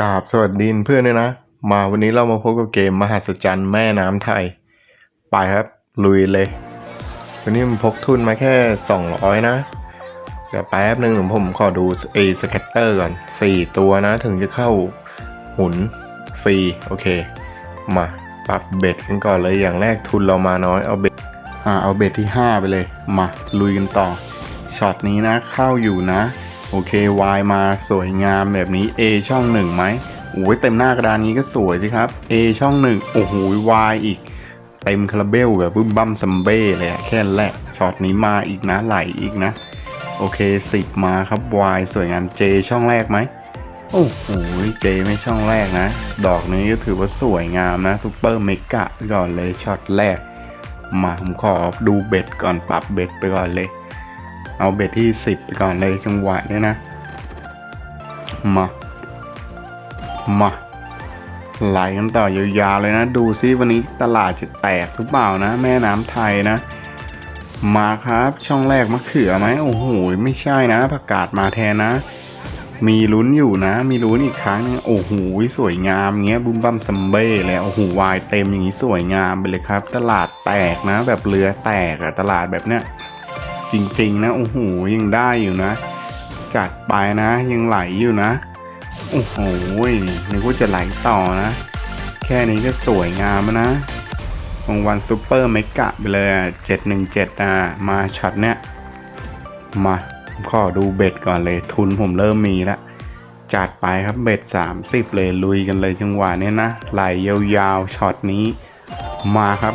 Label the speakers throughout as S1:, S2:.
S1: กราบสวัสดีเพื่อนด้วยนะ มาวันนี้เรามาพบกับเกมมหัศจรรย์แม่น้ำไทย ไปครับ ลุยเลย วันนี้มันพกทุนมาแค่ 200 นะ เดี๋ยวแป๊บหนึ่งผมขอดูเอสแคตเตอร์ก่อน 4 ตัวนะถึงจะเข้าหุนฟรี โอเค มาปรับเบ็ดกันก่อนเลยอย่างแรกทุนเรามาน้อยเอาเบ็ดอ่าเอาเบ็ดที่ 5 ไปเลย มาลุยกันต่อช็อตนี้นะเข้าอยู่นะ โอเควายมาสวยงามแบบนี้ A ช่องหนึ่งไหมโอ้ยเต็มหน้ากระดานนี้ก็สวยสิครับ A ช่องหนึ่งโอ้โหวายอีก เต็มคาราเบลแบบบึ้มบั้มซัมเบ้เลยอะแค่แหละช็อตนี้มาอีกนะไหลอีกนะ โอเคสิบมาครับวายสวยงาม J ช่องแรกไหมโอ้โห J ไม่ช่องแรกนะ ดอกนี้ก็ถือว่าสวยงามนะซูเปอร์เมกะก่อนเลยช็อตแรก มาผมขอดูเบ็ดก่อนปรับเบ็ดไปก่อนเลย เอาเบ็ดที่ 10 ไปก่อนเลยจังหวะนี้ยนะ มา มาไหลกันต่อยาวๆเลยนะ ดูซิวันนี้ตลาดจะแตกหรือเปล่านะ แม่น้ำไทยนะ มาครับช่องแรกมะเขือไหมโอ้โหไม่ใช่นะผักกาดมาแทนนะ มีลุ้นอยู่นะ มีลุ้นอีกครั้งนึงโอ้โหสวยงามเงี้ยบุ้มบั้มซัมเบ้เลยโอ้โหวายเต็มอย่างนี้สวยงามไปเลยครับ ตลาดแตกนะ แบบเรือแตกอะตลาดแบบเนี้ย จริง ๆ นะ โอ้โห ยังได้อยู่นะ จัดไปนะ ยังไหลอยู่นะ โอ้โหนึกว่าจะไหลต่อนะ แค่นี้ก็สวยงามแล้วนะรางวัลซูเปอร์เมกะไปเลยเจ็ดหนึ่งเจ็ดอะ มาช็อตเนี้ย มาขอดูเบ็ดก่อนเลย ทุนผมเริ่มมีแล้วจัดไปครับเบ็ด 30 เลยลุยกันเลยจังหวะเนี้ยนะไหลยาวๆช็อตนี้มาครับ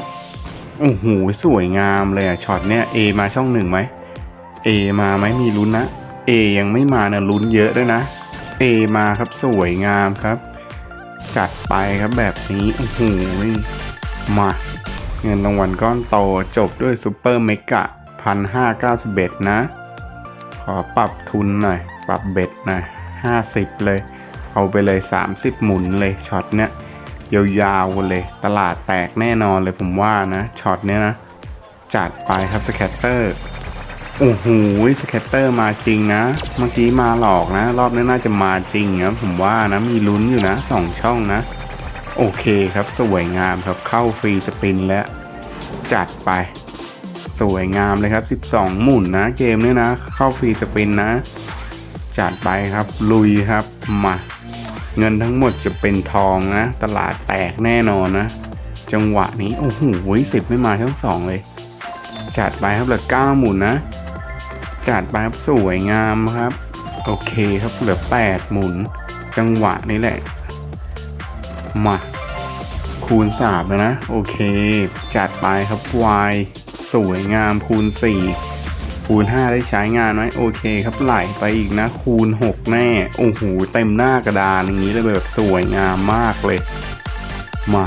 S1: โอ้โหสวยงามเลยอะช็อตเนี้ย A มาช่องหนึ่งไหม A มาไหมมีลุ้นนะ A ยังไม่มานะลุ้นเยอะด้วยนะ A มาครับสวยงามครับ จัดไปครับแบบนี้โอ้โหมาเงินรางวัลก้อนโตจบด้วยซูเปอร์เมกะพันห้าเก้าสิบเอ็ดนะ ขอปรับทุนหน่อย ปรับเบ็ดหน่อยห้าสิบเลย เอาไปเลย30หมุนเลยช็อตเนี้ย ยาวๆเลย ตลาดแตกแน่นอนเลยผมว่านะช็อตเนี้ยนะ จัดไปครับสแคตเตอร์โอ้โหสแคตเตอร์มาจริงนะ เมื่อกี้มาหลอกนะ รอบนี้น่าจะมาจริงนะผมว่านะมีลุ้นอยู่นะสองช่องนะ โอเคครับสวยงามครับเข้าฟรีสปินแล้ว จัดไป สวยงามเลยครับ 12 หมุนนะเกมนี้นะ เข้าฟรีสปินนะ จัดไปครับลุยครับมา เงินทั้งหมดจะเป็นทองนะ ตลาดแตกแน่นอนนะ จังหวะนี้ โอ้โหสิบไม่มาทั้งสองเลย จัดไปครับเหลือเก้าหมุนนะ จัดไปครับสวยงามครับ โอเคครับเหลือแปดหมุน จังหวะนี้แหละ มาคูณสามแล้วนะ โอเค จัดไปครับวายสวยงามคูณสี่ คูณ 5 ได้ใช้งานไหมโอเคครับไหลไปอีกนะ คูณ 6 แน่ โอ้โห เต็มหน้ากระดานอย่างนี้เลยแบบสวยงามมากเลย มา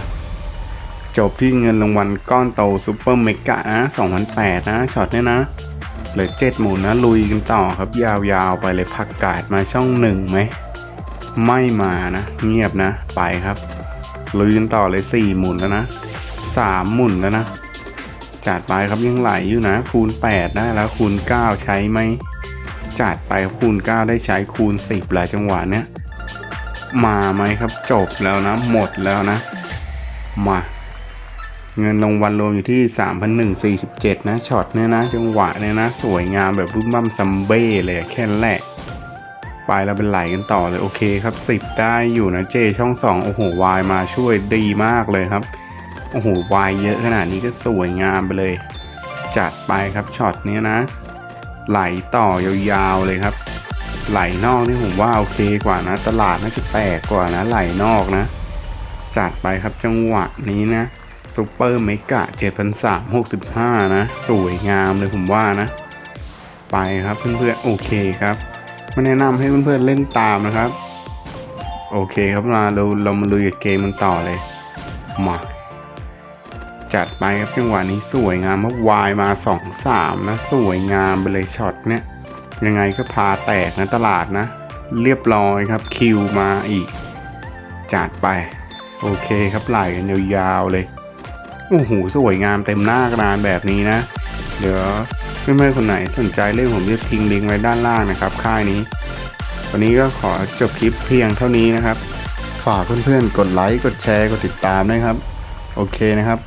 S1: จบที่เงินรางวัลก้อนโตซูเปอร์เมกะนะ2008 นะช็อตเนี้ยนะเหลือเจ็ดหมุนนะ ลุยกันต่อครับยาวๆ ไปเลยผักกาดมาช่องหนึ่งไหม ไม่มานะ เงียบนะ ไปครับ ลุยกันต่อเลยสี่หมุนแล้วนะสามหมุนแล้วนะ จัดไปครับยังไหลอยู่นะ คูณ 8 ได้แล้วคูณ 9 ใช้ไหมจัดไปคูณ 9 ได้ใช้คูณ 10หลายจังหวะเนี้ยมาไหมครับจบแล้วนะ หมดแล้วนะ มา เงินรางวัลรวมอยู่ที่ 3,147 นะช็อตเนี้ยนะ จังหวะเนี้ยนะ สวยงามแบบรุ่มบั้มซัมเบ้เลยแค่แหละไปแล้วเป็นไหลกันต่อเลย โอเคครับ 10 ได้อยู่นะเจช่อง 2 โอ้โหวายมาช่วยดีมากเลยครับ โอ้โหวายเยอะขนาดนี้ก็สวยงามไปเลย จัดไปครับช็อตนี้นะ ไหลต่อยาวๆเลยครับ ไหลนอกนี่ผมว่าโอเคกว่านะ ตลาดน่าจะแตกกว่านะไหลนอกนะ จัดไปครับจังหวะนี้นะซูเปอร์เมกะ7,365 นะ สวยงามเลยผมว่านะ ไปครับเพื่อนๆโอเคครับไม่แนะนำให้เพื่อนๆเล่นตามนะครับ โอเคครับมาเราเรามาลุยกับเกมมันต่อเลยมา จัดไปครับจังหวะนี้สวยงามมากวายมาสองสามนะ สวยงามไปเลยช็อตเนี้ยยังไงก็พาแตกนะตลาดนะ เรียบร้อยครับคิวมาอีก จัดไป โอเคครับไหลกันยาวๆเลยโอ้โหสวยงามเต็มหน้ากระดานแบบนี้นะ เดี๋ยวเพื่อนๆคนไหนสนใจเล่นผมจะทิ้งลิงก์ไว้ด้านล่างนะครับ ค่ายนี้ วันนี้ก็ขอจบคลิปเพียงเท่านี้นะครับ
S2: ฝากเพื่อนๆกดไลค์กดแชร์กดติดตามนะครับ โอเคนะครับ